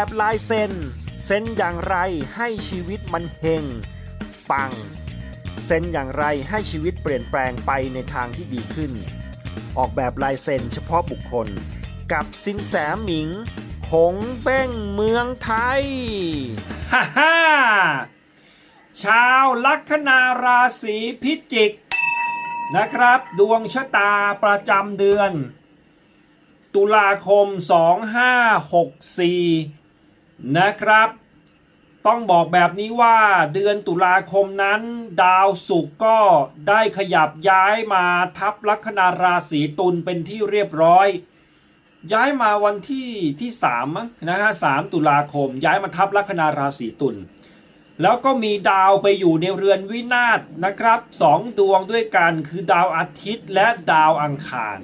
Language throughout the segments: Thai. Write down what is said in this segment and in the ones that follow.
แบบลายเซ็น เซ็นอย่างไรให้ชีวิตมันเฮงปัง เซ็นอย่างไรให้ชีวิตเปลี่ยนแปลงไปในทางที่ดีขึ้น ออกแบบลายเซ็นเฉพาะบุคคล กับสินแสหมิงคงเบ้งเมืองไทย ฮ่าฮ่าชาวลัคนาราศีพิจิกนะครับ ดวงชะตาประจำเดือน ตุลาคม 2564 นะครับ ต้องบอกแบบนี้ว่าเดือนตุลาคมนั้น ดาวศุกร์ก็ได้ขยับย้ายมาทับลัคนาราศีตุลเป็นที่เรียบร้อย ย้ายมาวันที่ที่สามนะฮะสามตุลาคม ย้ายมาทับลัคนาราศีตุลแล้วก็มีดาวไปอยู่ในเรือนวินาศนะครับสองดวงด้วยกันคือดาวอาทิตย์และดาวอังคาร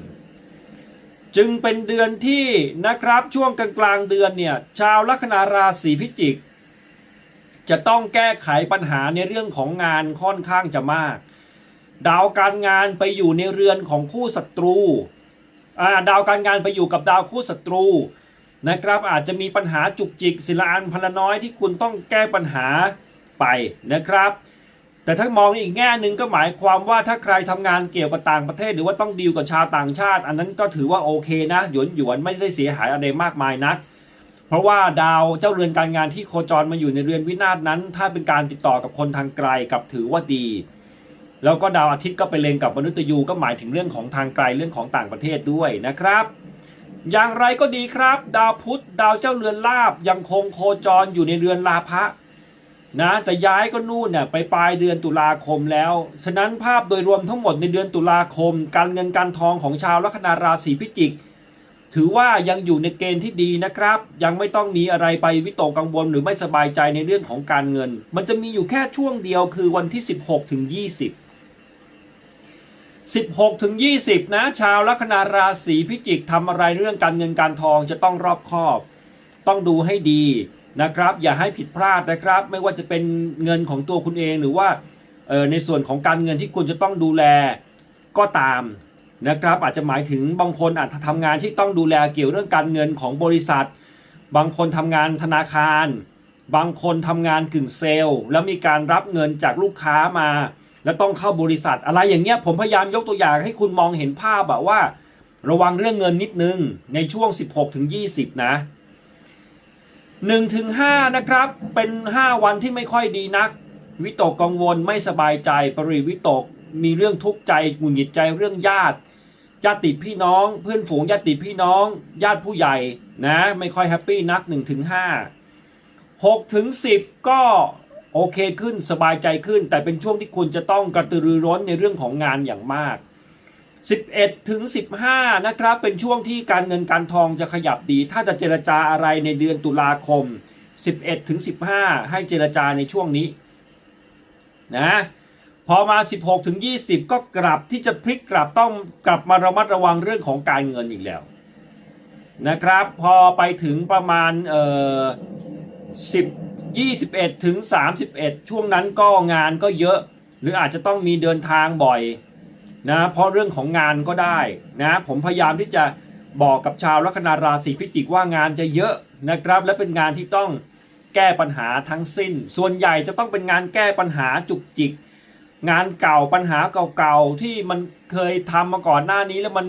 จึงเป็นเดือนที่นะครับช่วงกลางกลางๆเดือนเนี่ยชาวลัคนาราศีพิจิก จะต้องแก้ไขปัญหาในเรื่องของงานค่อนข้างจะมาก ดาวการงานไปอยู่ในเรือนของคู่ศัตรูอ่าดาวการงานไปอยู่กับดาวคู่ศัตรูนะครับอาจจะมีปัญหาจุกจิกศิลาอันพลน้อยที่คุณต้องแก้ปัญหาไปนะครับ แต่ถ้ามองในอีกแง่หนึ่งก็หมายความว่าถ้าใครทำงานเกี่ยวกับต่างประเทศ หรือว่าต้องดีลกับชาวต่างชาติ อันนั้นก็ถือว่าโอเคนะหยวนหยวนไม่ได้เสียหายอะไรมากมายนัก เพราะว่าดาวเจ้าเรือนการงานที่โคจรมาอยู่ในเรือนวินาศนั้น ถ้าเป็นการติดต่อกับคนทางไกลกับถือว่าดี แล้วก็ดาวอาทิตย์ก็ไปเลงกับมนุษย์ยูก็หมายถึงเรื่องของทางไกลเรื่องของต่างประเทศด้วยนะครับอย่างไรก็ดีครับ ดาวพุธดาวเจ้าเรือนลาบยังคงโคจรอยู่ในเรือนลาภะ นะแต่ย้ายก็นู่นเนี่ยไปปลายเดือนตุลาคมแล้ว ฉะนั้นภาพโดยรวมทั้งหมดในเดือนตุลาคม การเงินการทองของชาวลัคนาราศีพิจิก ถือว่ายังอยู่ในเกณฑ์ที่ดีนะครับ ยังไม่ต้องมีอะไรไปวิตกกังวลหรือไม่สบายใจในเรื่องของการเงิน มันจะมีอยู่แค่ช่วงเดียวคือวันที่ 16ถึง20 16ถึง20 นะ ชาวลัคนาราศีพิจิกทำอะไรเรื่องการเงินการทองจะต้องรอบคอบ ต้องดูให้ดี นะครับ อย่าให้ผิดพลาดนะครับ ไม่ว่าจะเป็นเงินของตัวคุณเองหรือว่าในส่วนของการเงินที่คุณจะต้องดูแลก็ตามนะครับ อาจจะหมายถึงบางคนอาจจะทำงานที่ต้องดูแลเกี่ยวเรื่องการเงินของบริษัท บางคนทำงานธนาคาร บางคนทำงานกึ่งเซลล์ แล้วมีการรับเงินจากลูกค้ามา แล้วต้องเข้าบริษัท อะไรอย่างเงี้ยผมพยายามยกตัวอย่างให้คุณมองเห็นภาพแบบว่า ระวังเรื่องเงินนิดนึงในช่วง 16ถึง20 นะ 1ถึง5นะครับ เป็น 5 วันที่ไม่ค่อยดีนัก วิตกกังวลไม่สบายใจปริวิตก มีเรื่องทุกข์ใจหงุดหงิดใจเรื่องญาติญาติพี่น้อง เพื่อนฝูงญาติพี่น้อง ญาติผู้ใหญ่นะ ไม่ค่อยแฮปปี้นัก1ถึง5 6ถึง10 ก็โอเคขึ้นสบายใจขึ้น แต่เป็นช่วงที่คุณจะต้องกระตือรือร้นในเรื่องของงานอย่างมาก 11 ถึง 15 นะครับ เป็นช่วงที่การเงินการทองจะขยับดี ถ้าจะเจรจาอะไรในเดือนตุลาคม 11 ถึง 15 ให้เจรจาในช่วงนี้นะพอมา 16 ถึง 20 ก็กลับที่จะพลิกกลับต้องกลับมาระมัดระวังเรื่องของการเงินอีกแล้วนะครับ พอไปถึงประมาณเอ่อ10 21 ถึง 31 ช่วงนั้นก็งานก็เยอะ หรืออาจจะต้องมีเดินทางบ่อย นะเพราะเรื่องของงานก็ได้นะผมพยายามที่จะบอกกับชาวลัคนาราศีพิจิกว่างานจะเยอะนะครับ และเป็นงานที่ต้องแก้ปัญหาทั้งสิ้น ส่วนใหญ่จะต้องเป็นงานแก้ปัญหาจุกจิก งานเก่าปัญหาเก่าๆที่มันเคยทำมาก่อนหน้านี้แล้วมัน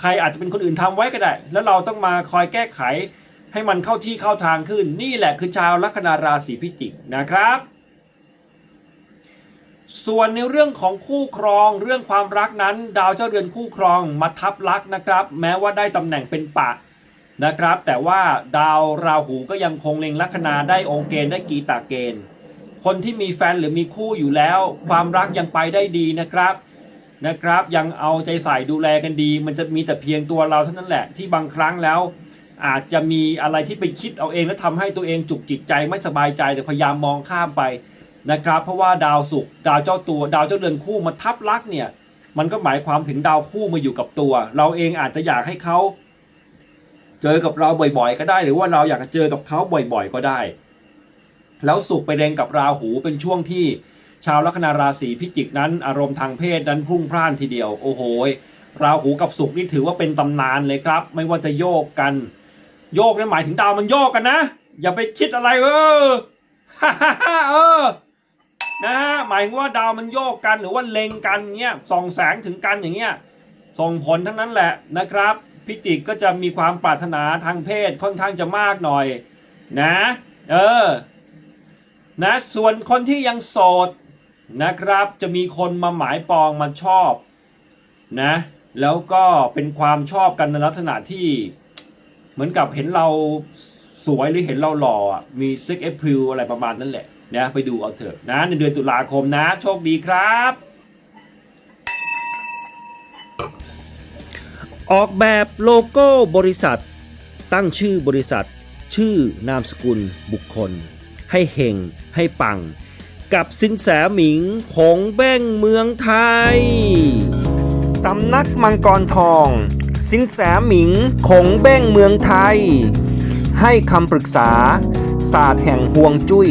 ใครอาจจะเป็นคนอื่นทำไว้ก็ได้ แล้วเราต้องมาคอยแก้ไขให้มันเข้าที่เข้าทางขึ้น นี่แหละคือชาวลัคนาราศีพิจิกนะครับ ส่วนในเรื่องของคู่ครองเรื่องความรักนั้น ดาวเจ้าเรือนคู่ครองมาทับลักนะครับ แม้ว่าได้ตำแหน่งเป็นปะนะครับ แต่ว่าดาวราหูก็ยังคงเล็งลัคนาได้องค์เกณฑ์ได้กีตาเกณฑ์ คนที่มีแฟนหรือมีคู่อยู่แล้ว ความรักยังไปได้ดีนะครับนะครับ ยังเอาใจใส่ดูแลกันดี มันจะมีแต่เพียงตัวเราเท่านั้นแหละที่บางครั้งแล้ว อาจจะมีอะไรที่ไปคิดเอาเองแล้วทำให้ตัวเองจุกจิตใจไม่สบายใจแต่พยายามมองข้ามไป นะครับ เพราะว่าดาวศุกร์ดาวเจ้าตัวดาวเจ้าเรือนคู่มาทับลักเนี่ย มันก็หมายความถึงดาวคู่มาอยู่กับตัว เราเองอาจจะอยากให้เขาเจอกับเราบ่อยๆ ก็ได้ หรือว่าเราอยากจะเจอกับเขาบ่อยๆ ก็ได้ แล้วศุกร์ไปเรงกับราหูเป็นช่วงที่ชาวลัคนาราศีพิจิกนั้นอารมณ์ทางเพศนั้นพุ่งพล่านทีเดียวโอ้โหราหูกับศุกร์นี่ถือว่าเป็นตำนานเลยครับ ไม่ว่าจะโยกกัน โยกนี่ยหมายถึงดาวมันโยกกันนะ อย่าไปคิดอะไรเออเออ นะฮะหมายถึงว่าดาวมันโยกกันหรือว่าเล็งกันเงี้ยส่องแสงถึงกันอย่างเงี้ยส่งผลทั้งนั้นแหละนะครับ พิจิกก็จะมีความปรารถนาทางเพศค่อนข้างจะมากหน่อย นะ เออนะส่วนคนที่ยังโสดนะครับ จะมีคนมาหมายปองมาชอบนะแล้วก็เป็นความชอบกันในลักษณะที่เหมือนกับเห็นเราสวยหรือเห็นเราหล่อมีเซ็กเอพริลอะไรประมาณนั้นแหละ นะไปดูเอาเถอะนะในเดือนตุลาคมนะ โชคดีครับ ออกแบบโลโก้บริษัท ตั้งชื่อบริษัท ชื่อนามสกุลบุคคล ให้เฮงให้ปัง กับสินแสหมิงผงแบ้งเมืองไทย สำนักมังกรทอง สินแสหมิงคงเบ้งเมืองไทย ให้คำปรึกษาศาสตร์แห่งห่วงจุย้ย